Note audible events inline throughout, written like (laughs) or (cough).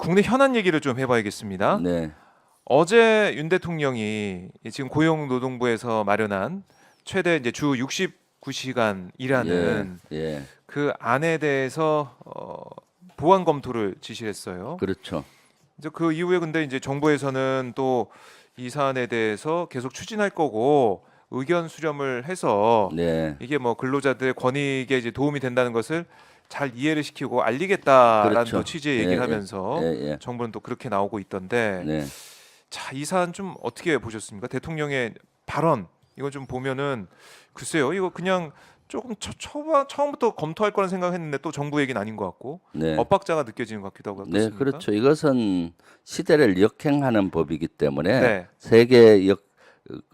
국내 현안 얘기를 좀 해봐야겠습니다. 네. 어제 윤 대통령이 지금 고용노동부에서 마련한 최대 이제 주 69시간 일하는 예. 예. 그 안에 대해서 어, 보완 검토를 지시했어요. 그렇죠. 이제 그 이후에 근데 이제 정부에서는 또 이 사안에 대해서 계속 추진할 거고 의견 수렴을 해서 네. 이게 뭐 근로자들의 권익에 이제 도움이 된다는 것을 잘 이해를 시키고 알리겠다라는 그렇죠. 또 취지의 얘기를 예, 예. 하면서 예, 예. 정부는 또 그렇게 나오고 있던데 네. 자 이 사안 좀 어떻게 보셨습니까? 대통령의 발언 이거 좀 보면은 글쎄요 이거 그냥 조금 처, 처, 처음부터 검토할 거란 생각했는데 또 정부 얘기는 아닌 것 같고 네. 엇박자가 느껴지는 것 같기도 하고 네, 어떻습니까? 그렇죠. 이것은 시대를 역행하는 법이기 때문에 네. 세계 역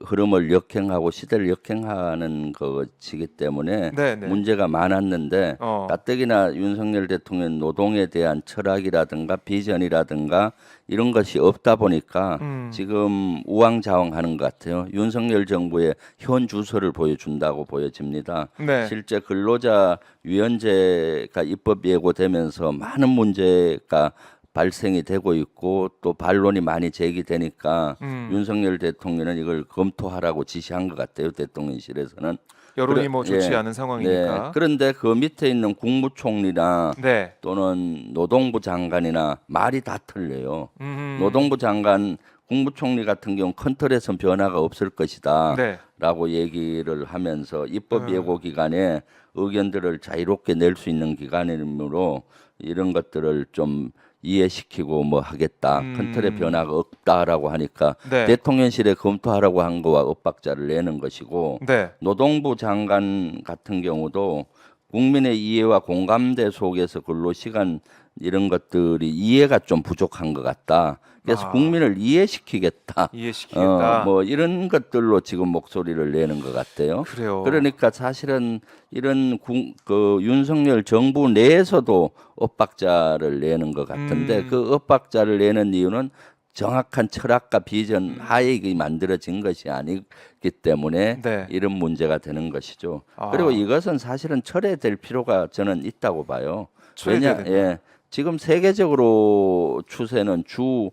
흐름을 역행하고 시대를 역행하는 것이기 때문에 네, 네. 문제가 많았는데 어. 가뜩이나 윤석열 대통령 노동에 대한 철학이라든가 비전이라든가 이런 것이 없다 보니까 음. 지금 우왕좌왕하는 것 같아요. 윤석열 정부의 현 주소를 보여준다고 보여집니다. 네. 실제 근로자 위원제가 입법 예고되면서 많은 문제가 발생이 되고 있고 또 반론이 많이 제기되니까 음. 윤석열 대통령은 이걸 검토하라고 지시한 것 같아요. 대통령실에서는. 여론이 그래- 뭐 좋지 예. 않은 상황이니까. 네. 그런데 그 밑에 있는 국무총리나 네. 또는 노동부 장관이나 말이 다 틀려요. 음. 노동부 장관, 국무총리 같은 경우 큰 틀에선 변화가 없을 것이다. 네. 라고 얘기를 하면서 입법 음. 예고 기간에 의견들을 자유롭게 낼 수 있는 기간이므로 이런 것들을 좀 이해시키고 뭐 하겠다. 큰 틀의 음. 변화가 없다라고 하니까 네. 대통령실에 검토하라고 한 거와 엇박자를 내는 것이고 네. 노동부 장관 같은 경우도 국민의 이해와 공감대 속에서 근로 시간 이런 것들이 이해가 좀 부족한 것 같다. 그래서 아. 국민을 이해시키겠다. 이해시키겠다. 어, 뭐 이런 것들로 지금 목소리를 내는 것 같아요. 그래요. 그러니까 사실은 이런 국, 그 윤석열 정부 내에서도 엇박자를 내는 것 같은데 음. 그 엇박자를 내는 이유는 정확한 철학과 비전 음. 하에 이게 만들어진 것이 아니기 때문에 네. 이런 문제가 되는 것이죠. 아. 그리고 이것은 사실은 철회될 필요가 저는 있다고 봐요. 왜냐. 예, 지금 세계적으로 추세는 주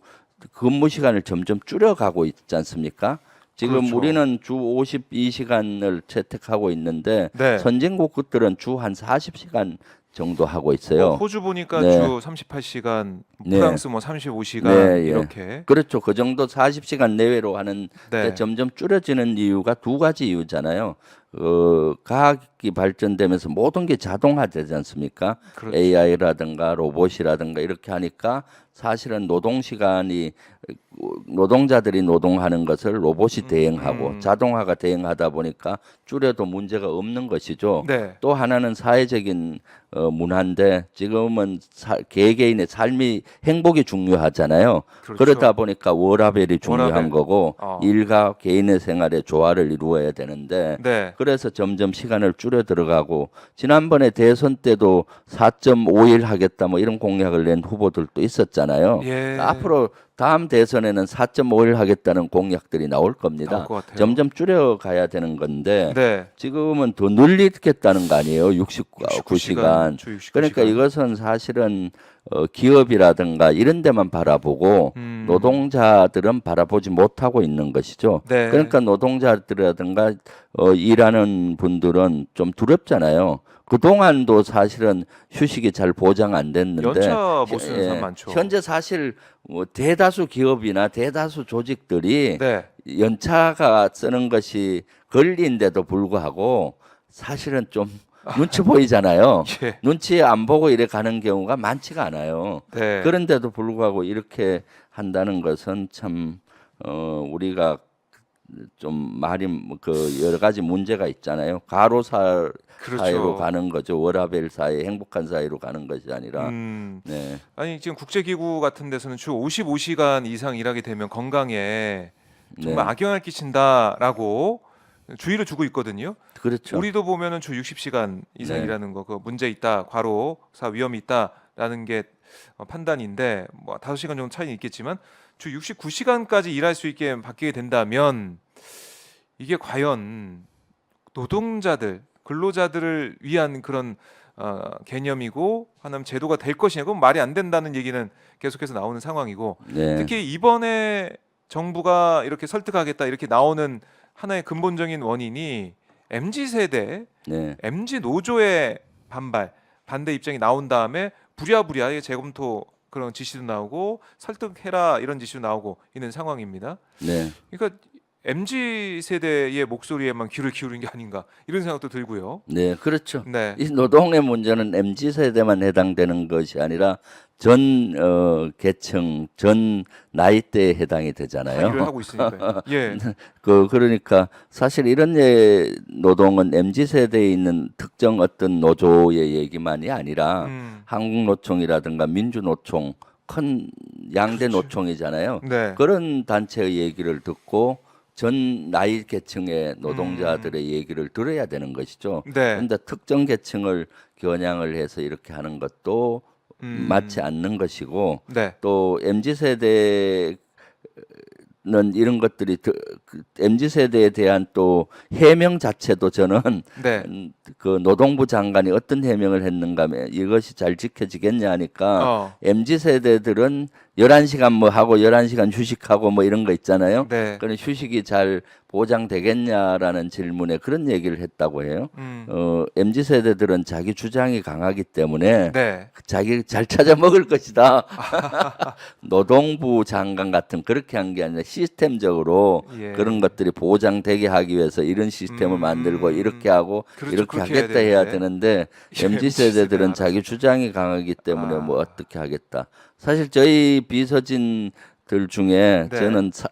근무 시간을 점점 줄여가고 있지 않습니까? 지금 그렇죠. 우리는 주 52시간을 채택하고 있는데 네. 선진국들은 주 한 40시간 정도 하고 있어요. 어, 호주 보니까 네. 주 38시간, 네. 프랑스 뭐 35시간 네, 예. 이렇게. 그렇죠. 그 정도 40시간 내외로 하는 네. 데 점점 줄여지는 이유가 두 가지 이유잖아요. 어, 과학이 발전되면서 모든 게 자동화되지 않습니까? 그렇죠. AI라든가 로봇이라든가 이렇게 하니까 사실은 노동 시간이 노동자들이 노동하는 것을 로봇이 대행하고 음. 자동화가 대행하다 보니까 줄여도 문제가 없는 것이죠. 네. 또 하나는 사회적인 어, 문화인데 지금은 사, 개개인의 삶이 행복이 중요하잖아요. 그렇죠. 그러다 보니까 워라벨이 중요한 워라벨. 거고 어. 일과 개인의 생활의 조화를 이루어야 되는데 네. 그래서 점점 시간을 줄여 들어가고 지난번에 대선 때도 4.5일 하겠다 뭐 이런 공약을 낸 후보들도 있었잖아요. 예. 앞으로 다음 대선에는 4.5일 하겠다는 공약들이 나올 겁니다. 나올. 점점 줄여 가야 되는 건데 네. 지금은 더 늘리겠다는 거 아니에요? 69시간. 주 69시간. 그러니까 이것은 사실은 어, 기업이라든가 이런 데만 바라보고 음. 노동자들은 바라보지 못하고 있는 것이죠. 네. 그러니까 노동자들이라든가 어, 일하는 분들은 좀 두렵잖아요. 그동안도 사실은 휴식이 잘 보장 안 됐는데 연차 못 쓰는 예, 사람 많죠. 현재 사실 뭐 대다수 기업이나 대다수 조직들이 네. 연차가 쓰는 것이 권리인데도 불구하고 사실은 좀 (laughs) 눈치 보이잖아요. 예. 눈치 안 보고 이래 가는 경우가 많지가 않아요. 네. 그런데도 불구하고 이렇게 한다는 것은 참 어, 우리가 좀 말이 뭐그 여러 가지 문제가 있잖아요. 가로사 그렇죠. 사이로 가는 거죠. 워라벨 사이, 행복한 사이로 가는 것이 아니라. 음. 네. 아니 지금 국제기구 같은 데서는 주 55시간 이상 일하게 되면 건강에 정말 네. 악영향을 끼친다라고 주의를 주고 있거든요. 그렇죠. 우리도 보면은 주 60시간 이상 네. 일하는 거 그 문제 있다, 과로사 위험이 있다라는 게 어, 판단인데 뭐 5시간 정도 차이는 있겠지만 주 69시간까지 일할 수 있게 바뀌게 된다면 이게 과연 노동자들, 근로자들을 위한 그런 어, 개념이고 하나님 제도가 될 것이냐 그건 말이 안 된다는 얘기는 계속해서 나오는 상황이고 네. 특히 이번에 정부가 이렇게 설득하겠다 이렇게 나오는 하나의 근본적인 원인이 MZ 세대, 네. MZ 노조의 반발, 반대 입장이 나온 다음에 부랴부랴 재검토 그런 지시도 나오고 설득해라 이런 지시도 나오고 있는 상황입니다. 네. 그러니까 MZ 세대의 목소리에만 귀를 기울인 게 아닌가 이런 생각도 들고요. 네, 그렇죠. 네. 이 노동의 문제는 MZ 세대만 해당되는 것이 아니라 전 어, 계층, 전 나이대에 해당이 일을 되잖아요. 하고 있으니까요. 예. (laughs) 그 그러니까 사실 이런 예, 노동은 MZ 세대에 있는 특정 어떤 노조의 얘기만이 아니라 음. 한국노총이라든가 민주노총 큰 양대 그렇죠. 노총이잖아요. 네. 그런 단체의 얘기를 듣고 전 나이 계층의 노동자들의 얘기를 들어야 되는 것이죠. 음. 네. 그런데 특정 계층을 겨냥을 해서 이렇게 하는 것도 음. 맞지 않는 것이고 네. 또 mz 세대는 이런 것들이 mz 세대에 대한 또 해명 자체도 저는 네. 음, 그 노동부 장관이 어떤 해명을 했는가 이것이 잘 지켜지겠냐 하니까 어. mz 세대들은 11시간 뭐 하고 11시간 휴식하고 뭐 이런 거 있잖아요. 네. 그런 휴식이 잘 보장되겠냐라는 질문에 그런 얘기를 했다고 해요. 음. 어, mz 세대들은 자기 주장이 강하기 때문에 네. 자기 잘 찾아 먹을 것이다. (laughs) 노동부 장관 같은 그렇게 한 게 아니라 시스템적으로 예. 그런 것들이 보장되게 하기 위해서 이런 시스템을 음. 만들고 이렇게 하고 그렇죠. 이렇게 그렇게 해야 하겠다 해야 되는데. 되는데 (laughs) 예, mz 세대가 세대들은 자기 주장이 강하기 때문에 아. 뭐 어떻게 하겠다. 사실 저희 비서진들 중에 네. 저는 사,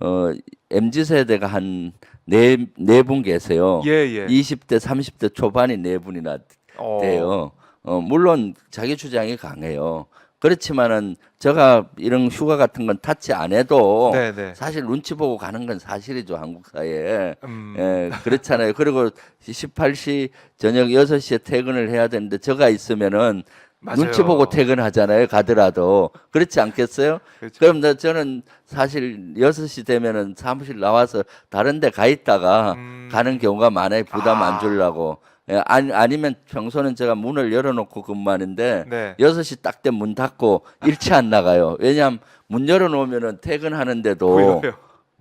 어, mz 세대가 한 네 네 분 계세요. 예, 예. 20대, 30대 초반이 네 분이나 어. 돼요. 어, 물론 자기 주장이 강해요. 그렇지만은 제가 이런 휴가 같은 건 타치 안 해도 네, 네. 사실 눈치 보고 가는 건 사실이죠 한국 사회에. 음. 예, 그렇잖아요. 그리고 18시 저녁 6시에 퇴근을 해야 되는데 제가 있으면은 맞아요. 눈치 보고 퇴근하잖아요. 가더라도. 그렇지 않겠어요? 그렇죠. 그럼 나 저는 사실 6시 되면은 사무실 나와서 다른 데 가 있다가 음. 가는 경우가 많아요. 부담 아. 안 주려고. 예, 아니, 아니면 평소는 제가 문을 열어놓고 근무하는데 네. 여섯 시딱 때 문 닫고 일치 안 나가요. 왜냐하면 문 열어놓으면은 퇴근하는데도 보여요.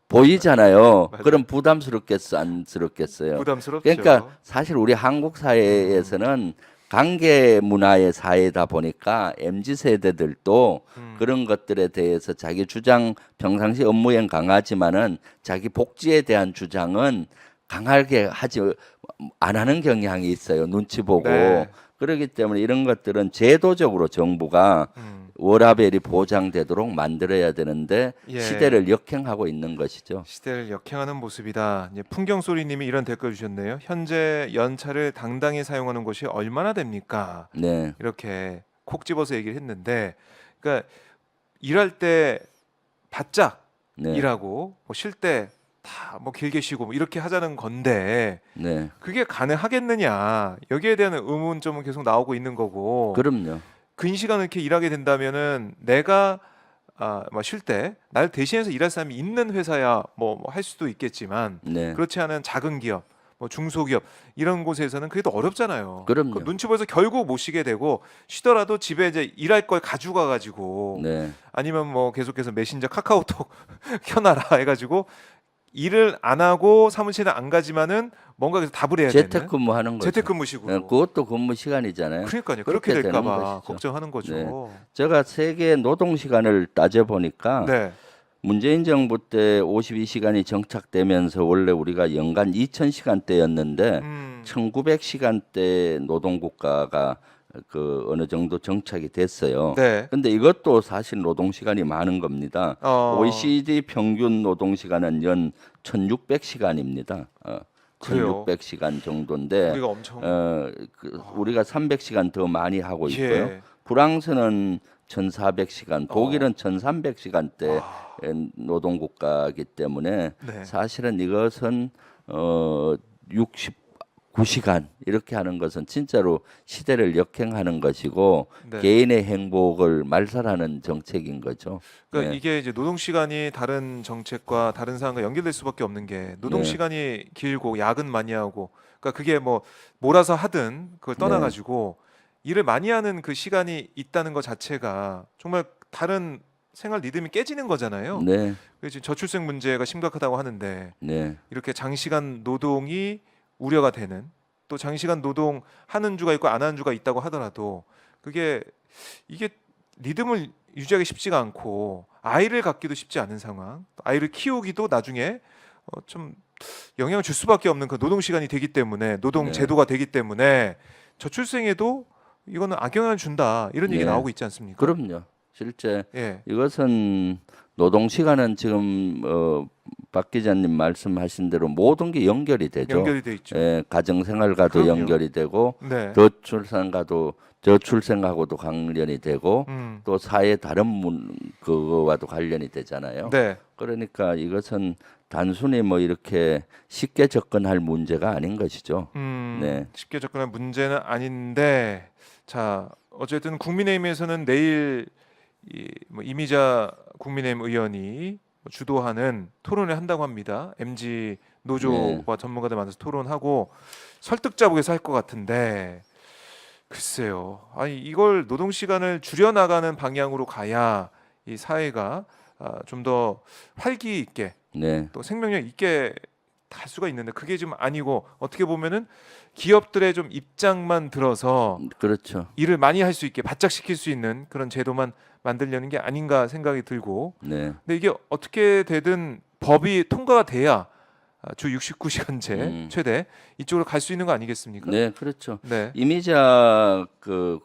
보이잖아요. 맞아요. 그럼 부담스럽겠어, 안스럽겠어요. 부담스럽죠. 그러니까 사실 우리 한국 사회에서는 관계 문화의 사회다 보니까 mz 세대들도 음. 그런 것들에 대해서 자기 주장 평상시 업무엔 강하지만은 자기 복지에 대한 주장은 강하게 하지 안 하는 경향이 있어요. 눈치 보고 네. 그렇기 때문에 이런 것들은 제도적으로 정부가 음. 워라벨이 보장되도록 만들어야 되는데 예. 시대를 역행하고 있는 것이죠. 시대를 역행하는 모습이다. 이제 풍경 소리님이 이런 댓글 주셨네요. 현재 연차를 당당히 사용하는 곳이 얼마나 됩니까? 네, 이렇게 콕 집어서 얘기를 했는데, 그러니까 일할 때 바짝 네, 일하고 뭐 쉴때 다뭐 길게 쉬고 뭐 이렇게 하자는 건데 네. 그게 가능하겠느냐 여기에 대한 의문점은 계속 나오고 있는 거고 그럼요. 근 시간을 이렇게 일하게 된다면은 내가 아 쉴 때 날 대신해서 일할 사람이 있는 회사야 뭐 할 수도 있겠지만 네, 그렇지 않은 작은 기업 뭐 중소기업 이런 곳에서는 그게 더 어렵잖아요. 그럼요. 그 눈치 보여서 결국 못 쉬게 되고 쉬더라도 집에 이제 일할 걸 가져가 가지고 네, 아니면 뭐 계속해서 메신저 카카오톡 (laughs) 켜놔라 해가지고 일을 안 하고 사무실에 안 가지만은 뭔가 계속 답을 해야 되는 재택근무하는 거죠. 재택근무식으로. 네, 그것도 근무 시간이잖아요. 그러니까요. 그렇게 그렇게 되는 될까봐 것이죠. 걱정하는 거죠. 네. 제가 세계 노동 시간을 따져 보니까 네. 문재인 정부 때 52시간이 정착되면서 원래 우리가 연간 2,000시간대였는데 음. 1,900시간대 노동 국가가 그 어느 정도 정착이 됐어요. 네. 근데 이것도 사실 노동 시간이 많은 겁니다. 어. OECD 평균 노동 시간은 연 1,600시간입니다. 어, 그래요? 1,600시간 정도인데 우리가 엄청 어, 그 우리가 300시간 더 많이 하고 있고요. 예. 프랑스는 1,400시간, 독일은 1,300시간대 아, 노동 국가이기 때문에 네. 사실은 이것은 어 69시간 이렇게 하는 것은 진짜로 시대를 역행하는 것이고 네. 개인의 행복을 말살하는 정책인 거죠. 그러니까 네. 이게 이제 노동 시간이 다른 정책과 다른 사항과 연결될 수밖에 없는 게 노동 네. 시간이 길고 야근 많이 하고 그러니까 그게 뭐 몰아서 하든 그걸 떠나 가지고 일을 많이 하는 그 시간이 있다는 것 자체가 정말 다른 생활 리듬이 깨지는 거잖아요. 네, 그래서 지금 저출생 문제가 심각하다고 하는데 네, 이렇게 장시간 노동이 우려가 되는 또 장시간 노동 하는 주가 있고 안 하는 주가 있다고 하더라도 그게 이게 리듬을 유지하기 쉽지가 않고 아이를 갖기도 쉽지 않은 상황 아이를 키우기도 나중에 어, 좀 영향을 줄 수밖에 없는 그 노동 시간이 되기 때문에 노동 네. 제도가 되기 때문에 저출생에도 이거는 악영향을 준다 이런 얘기 네. 나오고 있지 않습니까? 그럼요. 실제 예. 이것은 노동 시간은 지금 어, 박 기자님 말씀하신 대로 모든 게 연결이 되죠. 연결이 돼 있죠. 예, 가정 생활과도 그럼요. 연결이 되고 네. 저출산과도 저출생하고도 관련이 되고 음. 또 사회 다른 문 그거와도 관련이 되잖아요. 네. 그러니까 이것은 단순히 뭐 이렇게 쉽게 접근할 문제가 아닌 것이죠. 음, 네. 쉽게 접근할 문제는 아닌데 자 어쨌든 국민의힘에서는 내일 이, 뭐 이미자 국민의힘 의원이 주도하는 토론을 한다고 합니다. MG 노조와 전문가들 만나서 토론하고 설득 자복에서 할 것 같은데 글쎄요. 아니 이걸 노동 시간을 줄여 나가는 방향으로 가야 이 사회가 아, 좀더 활기 있게 네. 또 생명력 있게 갈 수가 있는데 그게 지금 아니고 어떻게 보면은 기업들의 좀 입장만 들어서 그렇죠. 일을 많이 할 수 있게 바짝 시킬 수 있는 그런 제도만 만들려는 게 아닌가 생각이 들고 네. 근데 이게 어떻게 되든 법이 통과가 돼야 아, 주 69시간제 음. 최대 이쪽으로 갈 수 있는 거 아니겠습니까? 네, 그렇죠. 네. 이미자 그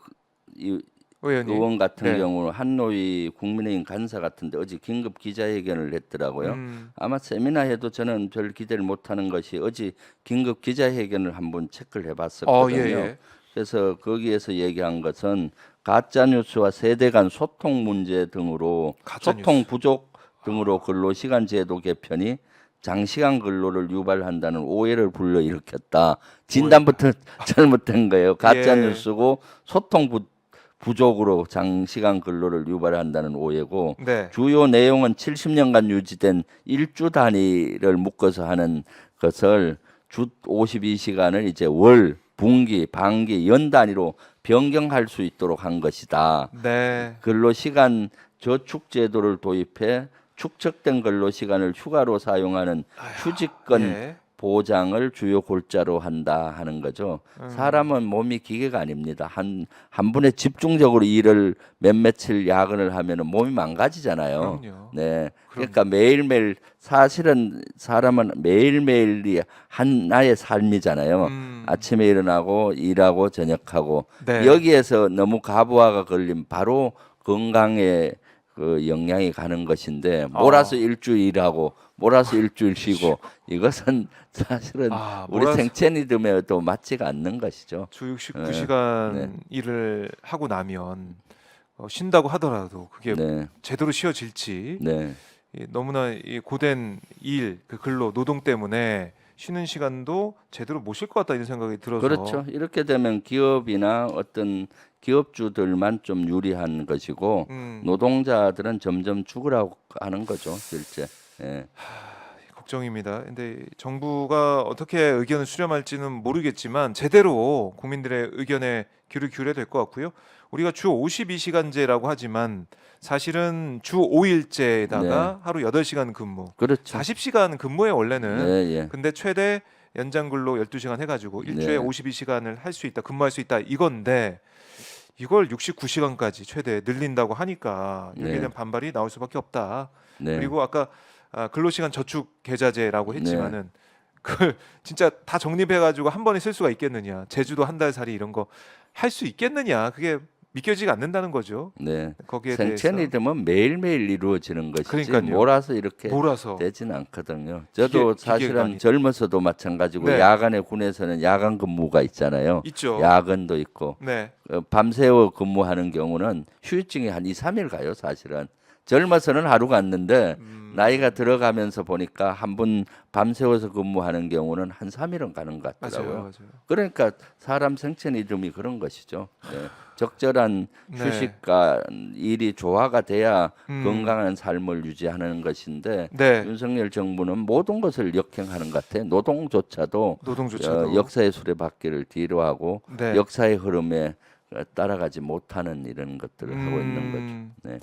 이, 의원님. 의원 같은 네. 경우는 한노위 국민의힘 간사 같은데 어제 긴급 기자회견을 했더라고요. 음, 아마 세미나에도 저는 별 기대를 못하는 것이 어제 긴급 기자회견을 한번 체크를 어, 해봤었거든요. 예, 예. 그래서 거기에서 얘기한 것은 가짜 뉴스와 세대 간 소통 문제 등으로 소통 뉴스. 부족 등으로 근로 시간 제도 개편이 장시간 근로를 유발한다는 오해를 불러일으켰다. 진단부터 (laughs) 잘못된 거예요. 가짜 예. 뉴스고 소통 부, 부족으로 장시간 근로를 유발한다는 오해고 네. 주요 내용은 70년간 유지된 일주 단위를 묶어서 하는 것을 주 52시간을 이제 월, 분기, 반기, 연 단위로 변경할 수 있도록 한 것이다. 네. 근로 시간 저축 제도를 도입해 축적된 근로 시간을 휴가로 사용하는 휴직권 예. 보장을 주요 골자로 한다 하는 거죠. 음. 사람은 몸이 기계가 아닙니다. 한 한 분에 집중적으로 일을 몇 며칠 야근을 하면은 몸이 망가지잖아요. 그럼요. 네. 그러니까 매일매일 사실은 사람은 매일매일이 하나의 삶이잖아요. 음, 아침에 일어나고 일하고 저녁하고 네. 여기에서 너무 가부화가 걸리면 바로 건강에 그 영향이 가는 것인데 몰아서 아. 일주일 일하고 몰아서 일주일 쉬고 이것은 (laughs) 사실은 아, 우리 몰아서- 생체 리듬에도 맞지가 않는 것이죠. 주 69시간 네. 일을 하고 나면 어, 쉰다고 하더라도 그게 네, 제대로 쉬어질지 네, 이 너무나 이 고된 일, 그 근로, 노동 때문에 쉬는 시간도 제대로 못 쉴 것 같다 이런 생각이 들어서 그렇죠. 이렇게 되면 기업이나 어떤 기업주들만 좀 유리한 것이고 음, 노동자들은 점점 죽으라고 하는 거죠, 실제. 예. 걱정입니다. 근데 정부가 어떻게 의견을 수렴할지는 모르겠지만 제대로 국민들의 의견에 귀를 기울여야 될 것 같고요. 우리가 주 52시간제라고 하지만 사실은 주 5일제에다가 하루 8시간 근무, 그렇죠. 40시간 근무에 원래는 네, 예. 근데 최대 연장 근로 12시간 해 가지고 일주에 네. 52시간을 할 수 있다 근무할 수 있다 이건데 이걸 69시간까지 최대 늘린다고 하니까 여기에 네. 대한 반발이 나올 수밖에 없다. 네. 그리고 아까 아, 근로시간 저축 계좌제라고 네. 했지만은 그걸 (laughs) 진짜 다 정립해가지고 한 번에 쓸 수가 있겠느냐 제주도 한 달 살이 이런 거 할 수 있겠느냐 그게 믿겨지지 않는다는 거죠. 네. 거기에 생체 대해서 리듬은 매일매일 이루어지는 것이지 그러니까요. 몰아서 이렇게 몰아서 되진 않거든요. 저도 기계가 사실은 아니다. 젊어서도 마찬가지고 네. 야간에 군에서는 야간 근무가 있잖아요. 있죠. 야근도 있고 네. 어, 밤새워 근무하는 경우는 휴일증이 한 2, 3일 가요, 사실은. 젊어서는 하루 갔는데 음, 나이가 들어가면서 보니까 한분 밤새워서 근무하는 경우는 한 3일은 가는 것 맞아요, 같더라고요. 맞아요. 그러니까 사람 생체 리듬이 그런 것이죠. 네. 적절한 네. 휴식과 일이 조화가 돼야 음. 건강한 삶을 유지하는 것인데 네. 윤석열 정부는 모든 것을 역행하는 것 같아요. 노동조차도 노동조차도 어, 역사의 수레바퀴를 뒤로 하고 네. 역사의 흐름에 어, 따라가지 못하는 이런 것들을 하고 있는 거죠. 음, 네.